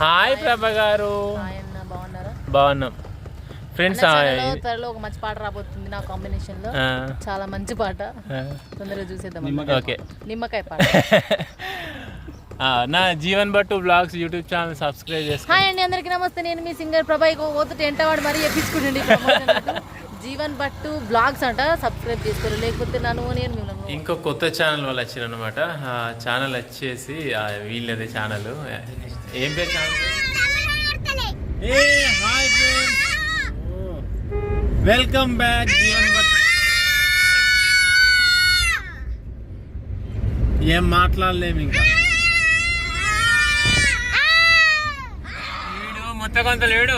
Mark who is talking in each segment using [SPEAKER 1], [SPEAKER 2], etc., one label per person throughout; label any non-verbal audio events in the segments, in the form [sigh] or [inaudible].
[SPEAKER 1] Hi ప్రభ గారు.
[SPEAKER 2] ఆయన బాగున్నారా?
[SPEAKER 1] బాగున్నాం. ఫ్రెండ్స్
[SPEAKER 2] త్వరలో ఒక మంచి పాట రాబోతుంది నా కాంబినేషన్లో చాలా మంచి పాట. తొందరగా చూసేద్దాం
[SPEAKER 1] ఓకే.
[SPEAKER 2] నిమ్మకాయ పాట. [laughs]
[SPEAKER 1] నా Jeevan Bhat vlogs YouTube channel subscribe చేసుకో.
[SPEAKER 2] హాయ్ అండి అందరికీ నమస్తే. నేను మీ సింగర్ ప్రభాయ్. పోతు టెంట వాడు మరీ ఎప్పించుకుంటుండి జీవన్ భట్టు బ్లాగ్స్ అంట సబ్స్క్రైబ్ చేసుకోరు. లేకపోతే నన్ను నేను మిమ్మల్ని
[SPEAKER 1] ఇంకో కొత్త ఛానల్ వాళ్ళు వచ్చారు అనమాట ఆ ఛానల్ వచ్చేసి ఆ, వీళ్ళదే ఛానల్. ఏం పేరు ఛానల్? ఏ hi welcome back Jeevan Bhat. ఏం మాట్లాడలేము ఇంకా. వీడు మొత్తం కొంత లేడు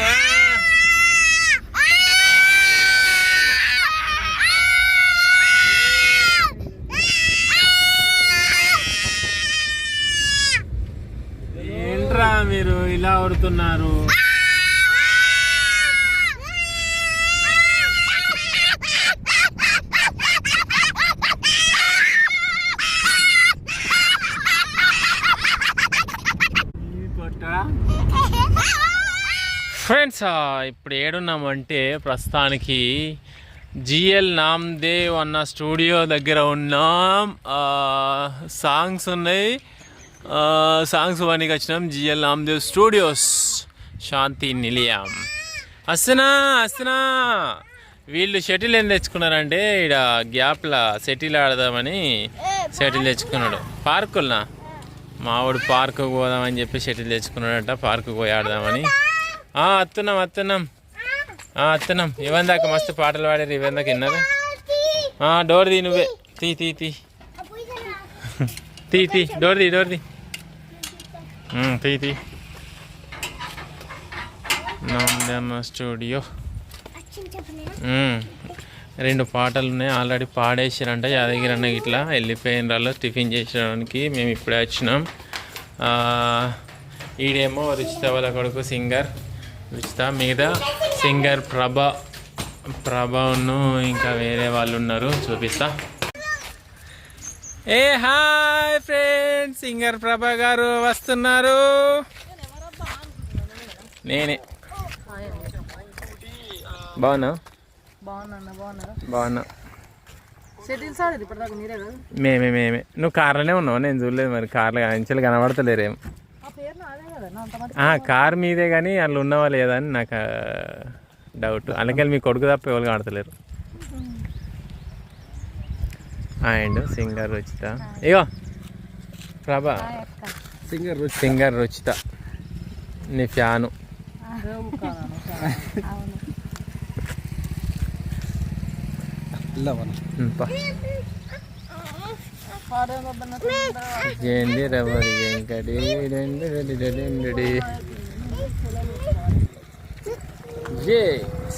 [SPEAKER 1] ఇలా ఫ్రెండ్స్ ఇప్పుడు ఏడున్నామంటే ప్రస్తుతానికి జిఎల్ నామ్దేవ్ అన్న స్టూడియో దగ్గర ఉన్నాం. సాంగ్స్ ఉన్నాయి. సాంగ్స్ వానికి వచ్చినాం. GL Namdev studios. శాంతి నిలయం. అస్సనా అస్సనా వీళ్ళు షటిల్ ఏం తెచ్చుకున్నారంటే ఇక్కడ గ్యాప్లా షటిల్ ఆడదామని షటిల్ తెచ్చుకున్నాడు. పార్కులనా? మావాడు పార్కు పోదామని చెప్పి షటిల్ తెచ్చుకున్నాడట పార్కు పోయి ఆడదామని. ఆ, అత్తున్నాం అత్తున్నాం. ఆ, అత్తున్నాం. ఇవన్ దాకా మస్తు పాటలు పాడారు ఇవన్ దాకా విన్నారు? డోర్ తీ నువ్వే. తీ తీ తీ. [laughs] తీ తీ. డోర్ తీ డోర్ తీ తీ తీ నామదేమ స్టూడియో రెండు పాటలు ఉన్నాయి ఆల్రెడీ పాడేసారంట యాదగిరి అన్న ఇట్లా వెళ్ళిపోయిన రాళ్ళు టిఫిన్ చేసడానికి మేము ఇప్పుడే వచ్చినాం. ఈడేమో రుచిత వాళ్ళ కొడుకు సింగర్ రుచిత మీద సింగర్ ప్రభ ప్రభను ఇంకా వేరే వాళ్ళు ఉన్నారు చూపిస్తా. ఏ hi friends singer Prabha garu వస్తున్నారు. నేనే. బాగున్నా?
[SPEAKER 2] బాగున్నా
[SPEAKER 1] మేమే మేమే. నువ్వు కార్లోనే ఉన్నావు నేను చూడలేదు మరి. కార్లో అంచెలు కనబడతలేరేం కార్ మీదే కానీ వాళ్ళు ఉన్నవా లేదా అని నాకు డౌట్ అందుకని మీ కొడుకు తప్ప ఎవరు ఆడతలేరు అండ్ సింగర్ రుచిత. ఇగో ప్రభా.
[SPEAKER 3] Singer
[SPEAKER 1] singer Ruchitha. నీ ఫ్యాను. ఏంది రవరి వెంకటి డెండి డెండి. జే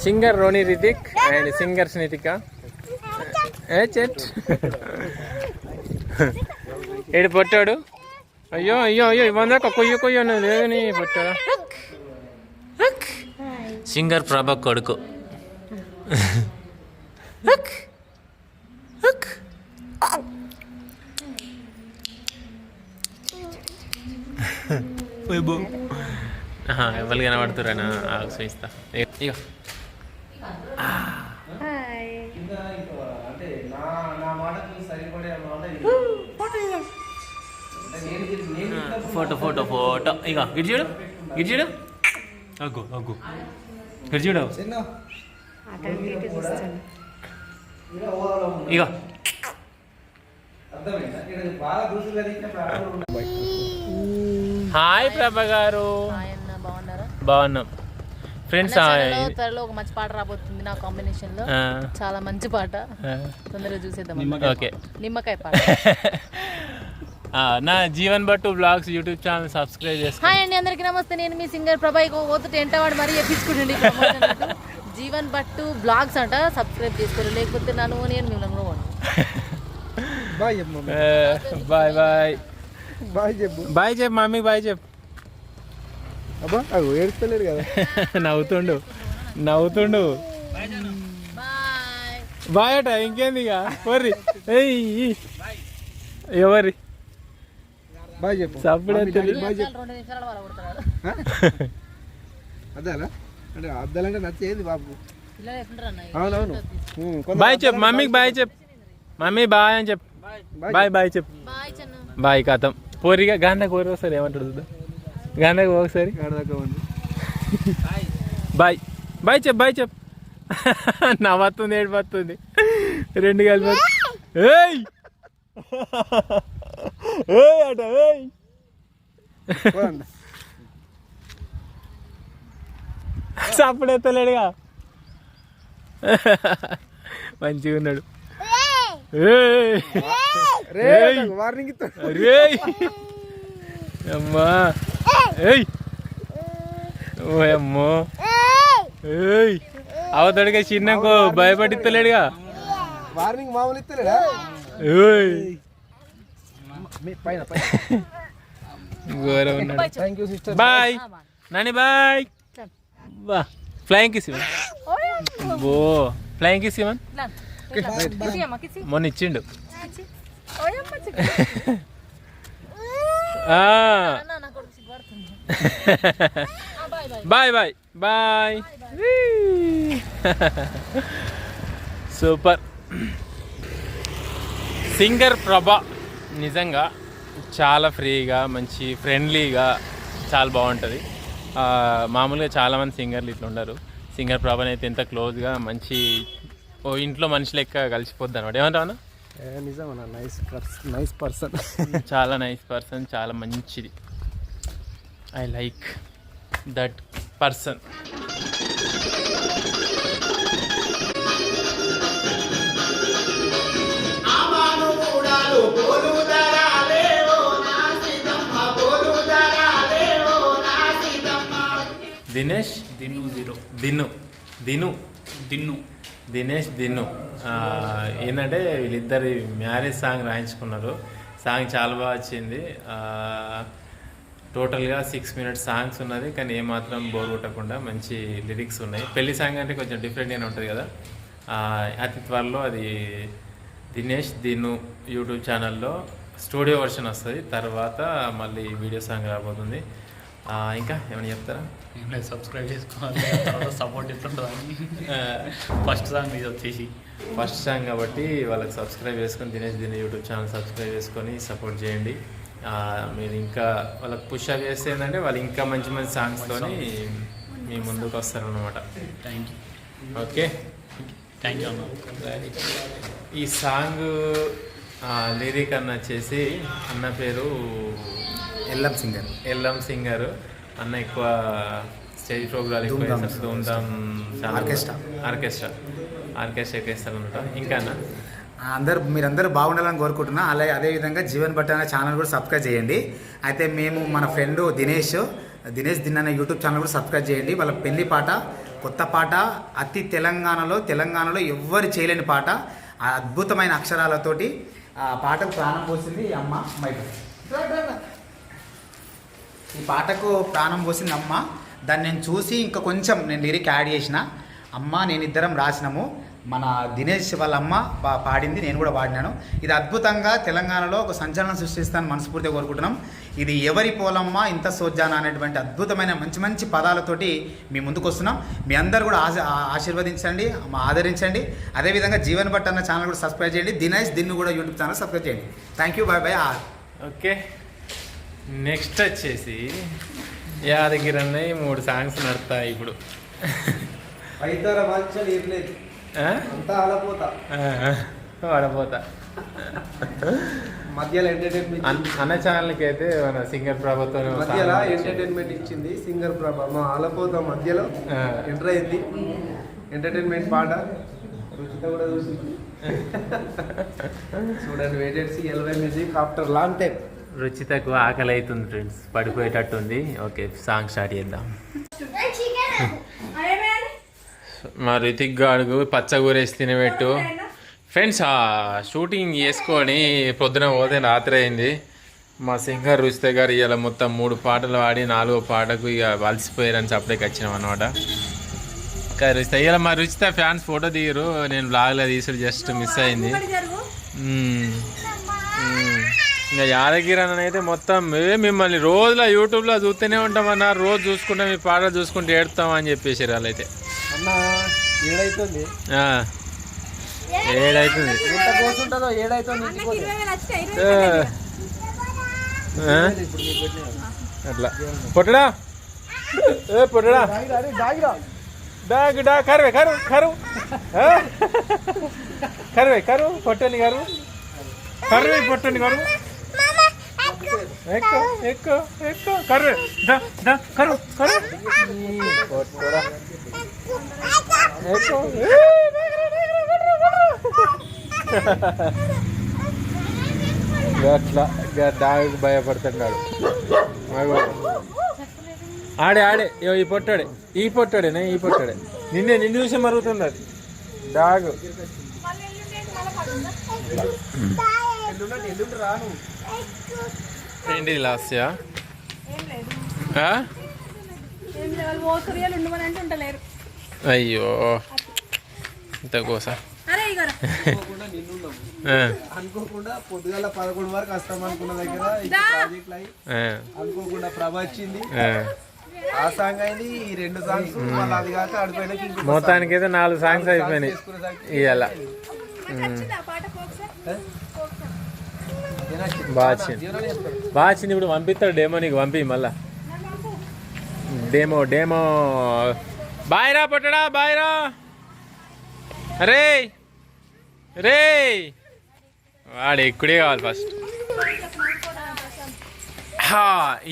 [SPEAKER 1] singer Roni Rithik and singer Snithika. ఏ చెట్ ఏడు పొట్టాడు. అయ్యో అయ్యో అయ్యో ఇవ్వందాక కొయ్య కొయ్య లేదని పొట్టాడా? సింగర్ ప్రభ కొడుకు. ఎవరు కనబడుతురానా చూపిస్తా. ఇగో. Photo photo photo. ఇగో గిట్ చూడు గిట్ చూడు. అగ్గు అగ్గు.
[SPEAKER 3] బాగా దూసులు
[SPEAKER 1] హాయ్ ప్రభ గారు.
[SPEAKER 2] ఆయన బాగున్నారా?
[SPEAKER 1] బాగున్నాం. ఫ్రెండ్స్
[SPEAKER 2] త్వరలో ఒక మంచి పాట రాబోతుంది నా
[SPEAKER 1] కాంబినేషన్లో.
[SPEAKER 2] చాలా మంచి పాట. తొందరగా చూసేద్దాం
[SPEAKER 1] ఓకే.
[SPEAKER 2] నిమ్మకాయ పాట. [laughs]
[SPEAKER 1] నా Jeevan Bhattu blogs YouTube channel subscribe చేసుకో.
[SPEAKER 2] హాయ్ అండి అందరికీ నమస్తే. నేను మీ సింగర్ ప్రభాయ్. పోతు టెంట వాడు మరీ ఎప్పించుకుంటుండి జీవన్ భట్టు బ్లాగ్స్ అంట సబ్స్క్రైబ్ చేసుకోరు. లేకపోతే నన్ను నేను మిమ్మల్ని.
[SPEAKER 3] Bye
[SPEAKER 1] bye bye.
[SPEAKER 3] బాయ్ చెప్పు.
[SPEAKER 1] బాయ్ చెప్పు మమ్మీ బాయ్ చెప్పు.
[SPEAKER 3] అబ్బా ఏడుస్తలేడు కదా. [laughs]
[SPEAKER 1] నవ్వుతుండు. నవ్వుతుండు.
[SPEAKER 2] బాయ్.
[SPEAKER 1] అట ఇంకేంది ఇక? ఏయ్ ఎవరి
[SPEAKER 3] బాయ్ చెప్పు
[SPEAKER 1] సప్పుడు
[SPEAKER 3] మమ్మీ, డాడీ, బాయ్ చెప్పు
[SPEAKER 2] రెండు నిమిషాలు వాళ్ళ కొడతాడు
[SPEAKER 3] అద్దాలా అంటే అద్దాలంటే నచ్చేది బాబు. అవునవును.
[SPEAKER 1] బాయ్ చెప్పు మమ్మీకి బాయ్ చెప్పు. మమ్మీ బాయ్ అని చెప్పు. బాయ్ బాయ్ చెప్పు.
[SPEAKER 2] బాయ్
[SPEAKER 1] బాయ్ కథం పోరిగా గాంధా కోరి ఒకసారి ఏమంటాడు చూద్దాం. గాంధా ఒకసారి. బాయ్. బాయ్. చెప్పు బాయ్ చెప్పు. [laughs] నవ్వుతుంది ఏడిపోతుంది. రెండు కలిపి [laughs] ఏయ్! ఏయ్ అట ఏయ్.
[SPEAKER 3] పోదండి.
[SPEAKER 1] చప్పుడెత్తలేడుగా మంచిగా ఉన్నాడు.
[SPEAKER 3] వార్నింగ్
[SPEAKER 1] అమ్మా. ఏయ్. అమ్మో. ఏయ్. అవతడిగా చిన్నకు భయపడిస్తలేడుగా
[SPEAKER 3] వార్నింగ్ మామూలు ఇస్తలేడా
[SPEAKER 1] ఏయ్. ఉన్నాడు
[SPEAKER 3] thank you sister
[SPEAKER 1] bye Nani bye బా. ఫ్లయింగ్ కిస్ ఇవన్ బో ఫ్లయింగ్ కిస్
[SPEAKER 2] కిసి
[SPEAKER 1] మొన్న ఇచ్చిండు.
[SPEAKER 2] Bye bye
[SPEAKER 1] bye super singer Prabha నిజంగా చాలా ఫ్రీగా మంచి ఫ్రెండ్లీగా చాలా బాగుంటుంది. మామూలుగా చాలామంది సింగర్లు ఇట్లా ఉండరు. సింగర్ ప్రభని అయితే ఎంత క్లోజ్గా మంచి ఓ ఇంట్లో మనిషి లెక్క కలిసిపోద్ది అనమాట ఏమంటావు అన్న?
[SPEAKER 3] నిజమన్నా నైస్ నైస్ పర్సన్
[SPEAKER 1] చాలా నైస్ పర్సన్ చాలా మంచిది. I like that person Dinesh
[SPEAKER 4] Dinu zero
[SPEAKER 1] Dinu. Dinu.
[SPEAKER 4] Dinnu
[SPEAKER 1] Dinesh Dinnu ఏంటంటే వీళ్ళిద్దరి మ్యారేజ్ సాంగ్ రాయించుకున్నారు. సాంగ్ చాలా బాగా వచ్చింది. టోటల్గా సిక్స్ మినిట్స్ సాంగ్స్ ఉన్నది కానీ ఏమాత్రం బోర్ కొట్టకుండా మంచి లిరిక్స్ ఉన్నాయి. పెళ్ళి సాంగ్ అంటే కొంచెం డిఫరెంట్గానే ఉంటుంది కదా. అతి త్వరలో అది దినేష్ దిన్ను యూట్యూబ్ ఛానల్లో స్టూడియో వర్షన్ వస్తుంది. తర్వాత మళ్ళీ వీడియో సాంగ్ రాబోతుంది. ఇంకా ఏమైనా చెప్తారా?
[SPEAKER 4] ఏం లేదు సబ్స్క్రైబ్ చేసుకోవాలి. తర్వాత సపోర్ట్ ఇస్తుంటుందని ఫస్ట్ సాంగ్ ఇది వచ్చేసి.
[SPEAKER 1] ఫస్ట్ సాంగ్ కాబట్టి వాళ్ళకి సబ్స్క్రైబ్ చేసుకొని దినేష్ దినే యూట్యూబ్ ఛానల్ సబ్స్క్రైబ్ చేసుకొని సపోర్ట్ చేయండి. మీరు ఇంకా వాళ్ళకి పుష్ అప్ చేస్తే ఏంటంటే వాళ్ళు ఇంకా మంచి మంచి సాంగ్స్తోని మీ ముందుకు వస్తారనమాట
[SPEAKER 4] thank you
[SPEAKER 1] okay
[SPEAKER 4] thank you అన్న
[SPEAKER 1] ఈ సాంగ్ లిరిక్ అన్న వచ్చేసి అన్న పేరు
[SPEAKER 5] ఎల్లం సింగర్.
[SPEAKER 1] ఎల్లం సింగర్. అన్న ఎక్కువ స్టేజ్ ప్రోగ్రామ్ ఎక్కువ
[SPEAKER 5] ధూమ్ధామ్
[SPEAKER 1] చేస్తారు. ధూమ్ధామ్ చాలా
[SPEAKER 5] ఆర్కెస్ట్రా.
[SPEAKER 1] ఆర్కెస్ట్రా. ఆర్కెస్ట్రా ఎక్కువ వేస్తారు అనమాట ఇంకా అన్న?
[SPEAKER 5] అందరు మీరందరూ బాగుండాలని కోరుకుంటున్నా. అలాగే అదేవిధంగా జీవన్ భట్ అనే ఛానల్ కూడా సబ్స్క్రైబ్ చేయండి. అయితే మేము మన ఫ్రెండ్ దినేష్ దినేష్ దిన్ అనే యూట్యూబ్ ఛానల్ కూడా సబ్స్క్రైబ్ చేయండి. వాళ్ళ పెళ్ళి పాట కొత్త పాట అతి తెలంగాణలో తెలంగాణలో ఎవ్వరు చేయలేని పాట. ఆ అద్భుతమైన అక్షరాలతోటి ఆ పాటకు ప్రాణం పోసింది అమ్మ మైక్ ఈ పాటకు ప్రాణం పోసింది అమ్మ దాన్ని నేను చూసి ఇంకా కొంచెం నేను లిరిక్ యాడ్ చేసిన. అమ్మ నేను ఇద్దరం రాసినాము. మన దినేష్ వాళ్ళ అమ్మ పాడింది నేను కూడా పాడినాను. ఇది అద్భుతంగా తెలంగాణలో ఒక సంచలనం సృష్టిస్తాను మనస్ఫూర్తిగా కోరుకుంటున్నాం. ఇది ఎవరి పోలమ్మ ఇంత సోజాన అనేటువంటి అద్భుతమైన మంచి మంచి పదాలతోటి మీ ముందుకు వస్తున్నాం. మీ అందరు కూడా ఆశ ఆశీర్వదించండి ఆదరించండి. అదేవిధంగా జీవన్ భట్ అన్న ఛానల్ కూడా సబ్స్క్రైబ్ చేయండి. దినేష్ దీన్ని కూడా యూట్యూబ్ ఛానల్ సబ్స్క్రైబ్ చేయండి. Thank you bye bye
[SPEAKER 1] okay next వచ్చేసి యాదగిరి అన్నయ్య మూడు సాంగ్స్ నడతాయి ఇప్పుడు.
[SPEAKER 3] ఐదార వాచ్యాలు ఇర్లేదు
[SPEAKER 1] ఆ?
[SPEAKER 3] అంతా ఆలపోతా
[SPEAKER 1] ఆ, వాడపోతా
[SPEAKER 3] మధ్యలో ఎంటర్టైన్మెంట్
[SPEAKER 1] అన్- అన్న ఛానల్కి అయితే మన సింగర్ ప్రభుత్వం
[SPEAKER 3] మధ్యలో ఎంటర్టైన్మెంట్ ఇచ్చింది సింగర్ ప్రభ. మా ఆలపోత మధ్యలో. ఎంటర్ అయింది. ఎంటర్టైన్మెంట్ పాట. రుచిత కూడా చూసింది. [laughs] చూడండి వెయిటెడ్ సి ఎల్వై మ్యూజిక్ ఆఫ్టర్ లాంగ్ టైం
[SPEAKER 1] రుచితకు ఆకలి అవుతుంది ఫ్రెండ్స్ పడిపోయేటట్టుంది ఓకే సాంగ్ స్టార్ట్ చేద్దాం. [laughs] మా రితిక్ గాడుకు పచ్చగూరేసి తినబెట్టు. ఫ్రెండ్స్ షూటింగ్ చేసుకొని పొద్దున పోతే రాత్రి అయింది. మా సింగర్ రుచిత గారు ఇవాళ మొత్తం మూడు పాటలు పాడి నాలుగో పాటకు ఇక వలసిపోయారని సపరేట్కి వచ్చినాం అనమాట రుచిత ఇవాళ మా రుచిత ఫ్యాన్స్ ఫోటో దిగరు నేను బ్లాగ్లో తీసుడు జస్ట్ మిస్ అయింది. ఇంకా యాదగిరి అన్న అయితే మొత్తం మిమ్మల్ని రోజులో యూట్యూబ్లో చూస్తూనే ఉంటామన్నా రోజు చూసుకుంటే మీ పాటలు చూసుకుంటే ఏడుతాం అని చెప్పేసి వాళ్ళైతే
[SPEAKER 3] అన్న ఏడైతుంది.
[SPEAKER 1] అట్లా. పొట్టడా? ఏ పొట్టడా?
[SPEAKER 3] డాగిరా, అరే డాగిరా.
[SPEAKER 1] డాగ్ డా కరువే కరు కరు ఆ? కరువే కరు పొట్టని కరు కరువే పొట్టని కరు ఎక్కు ఎక్కు ఎక్కు. దా దా కరు కరు ఈ పొట్టడా ఎక్కు ఏ, అట్లా డాగ్ భయపడుతున్నాడు. ఆడే ఆడే. ఈ పొట్టాడే. ఈ పొట్టాడేనే ఈ పొట్టాడే. నిన్నే నిన్ను చూసి మరుగుతుంది అది డాగ్
[SPEAKER 3] ఎల్లుండి ఎల్లుండి రాను.
[SPEAKER 1] ఏంటి లాస్యా అయ్యో. ఇంత కోస?
[SPEAKER 3] అనుకోకుండా పొద్దుగల పదకొండు వరకు వస్తాం అనుకున్న దగ్గర అయి అనుకోకుండా ప్రభ వచ్చింది. ఆ. సాంగ్ అయింది ఈ రెండు సాంగ్స్ అది కాక ఆడిపోయినాక
[SPEAKER 1] మొత్తానికి అయితే నాలుగు సాంగ్స్ అయిపోయినాయి. ఇవాళ బాగా వచ్చింది బాగా వచ్చింది ఇప్పుడు పంపిస్తాడు డేమో నీకు పంపి మళ్ళా. డేమో డేమో. బాయ్రా పొట్టడా బాయ్రా రే. రే వాడు ఎక్కుడే కావాలి ఫస్ట్.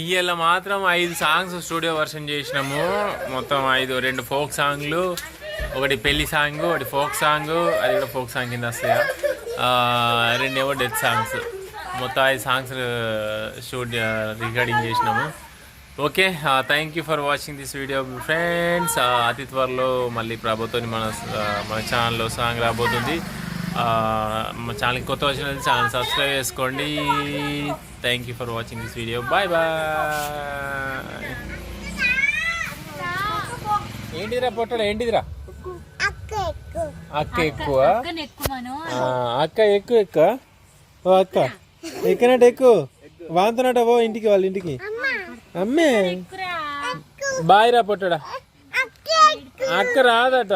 [SPEAKER 1] ఇవాళ మాత్రం ఐదు సాంగ్స్ స్టూడియో వర్షన్ చేసినాము. మొత్తం ఐదు రెండు ఫోక్ సాంగ్లు ఒకటి పెళ్ళి సాంగ్ ఒకటి ఫోక్ సాంగ్ అది కూడా ఫోక్ సాంగ్ కింద వస్తాయా? రెండేమో డెత్ సాంగ్స్. మొత్తం ఐదు సాంగ్స్ షూట్ రికార్డింగ్ చేసినాము. Okay thank you for watching this video friends అతి త్వరలో మళ్ళీ ప్రభుత్వం మన ఆ, మన ఛానల్లో సాంగ్ రాబోతుంది. ఆ, మా ఛానల్కి కొత్త వచ్చిన ఛానల్ సబ్స్క్రైబ్ చేసుకోండి. Thank you for watching this video bye bye ఏంటిదిరా పొట్టడా ఏంటిదిరా? అక్క ఎక్కువ. ఆ, అక్క ఎక్కువ ఎక్కువ? ఓ అక్క. ఎక్కనట్టు ఎక్కు? వాంతనట పో ఇంటికి వాళ్ళ ఇంటికి. అమ్మే. బాయ్ రా పొట్టడా. అక్క రాదట.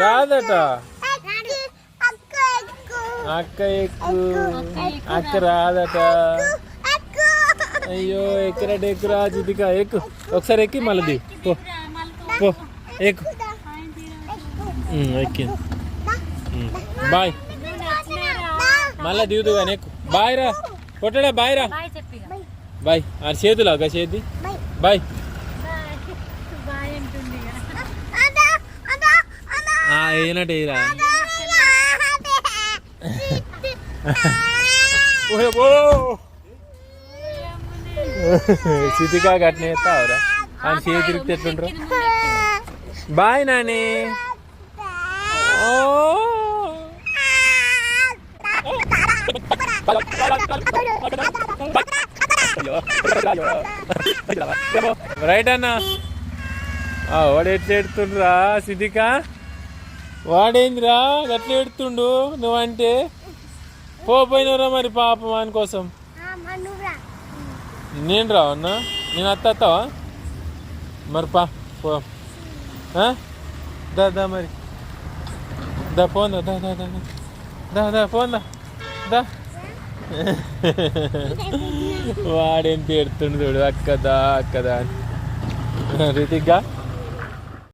[SPEAKER 1] రాదట. అక్క ఎక్కు. అక్క రాదట. అయ్యో ఎక్కడట ఎక్కురా జితిక ఎక్కు. ఒకసారి ఎక్కి మళ్ళీ పో. పో. ఎక్కు. ఎక్కింది. బాయ్. మళ్ళీ దిగుదు కానీ ఎక్కు. బాయ్ రా. కొట్టడా బాయ్ రా. బాయ్ ఆ చేతులు ఒక చేతి. బాయ్. ఏనట్టు ఏరా. సితికా గట్నే ఎత్తావురా. ఆయన చేతి తిరిగితే ఎట్లుంటారు బాయ్. నాని. ఓ. రైట్ అన్న. వాడు ఎట్లా ఎడుతుండ్రా సిద్ధిక వాడేందిరా ఎట్లా ఎడుతుండు నువ్వంటే? పోపోయినరా మరి పాపం వాని కోసం? నేను రా అన్న? నేను అత్తావా? మరి పా పో. దా మరి. దా పోందా దా దా దా దా. దా దా పోందా. దా. వాడేంటి ఎడుతుండు చూడు అక్కదా అక్కదా అని. రితిక్గా?